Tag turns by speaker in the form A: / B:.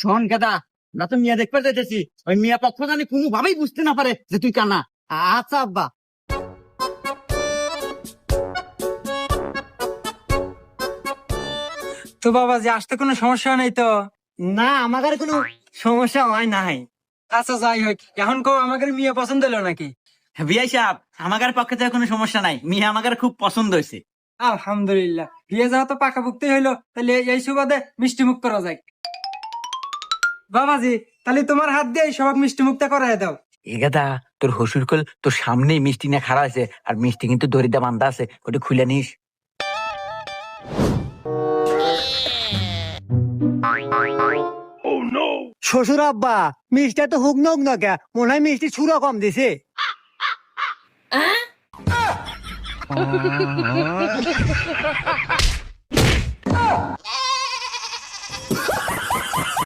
A: শোন গেদা না তো মিয়া দেখতে যেতেছি ওই মিয়া পক্ষ জানি কোনোভাবেই বুঝতে না পারে যে তুই কানা। আচ্ছা আব্বা।
B: তো বাবা যে আসতে কোনো সমস্যা নেই তো?
A: না আমার কোনো সমস্যা হয় নাই।
B: আচ্ছা যাই হোক। এখন কো আমাকে মিয়া পছন্দ হলো নাকি?
A: বিয়াই সাহেব আমাদের পক্ষে তো কোনো সমস্যা নাই। মিয়া আমাদের খুব পছন্দ হয়েছে।
B: আলহামদুলিল্লাহ। বিয়ে যাওয়া তো পাকা পুক্তি হইল তাহলে এই সুবাদে মিষ্টি মুখ করা যায় বাবাজি তাহলে তোমার হাত দিয়ে সবাক মিষ্টি মুক্তা করাই দাও।
C: এগাদা তোর হসুর কল তোর সামনেই মিষ্টি না খাড়া আছে আর মিষ্টি কিন্তু দরিদা বান্ধা আছে ওটা খুলে নিস।
D: শ্বশুর আব্বা মিষ্টি তো হুক নক নকে মনে হয় মিষ্টি ছুরা কম দিছে।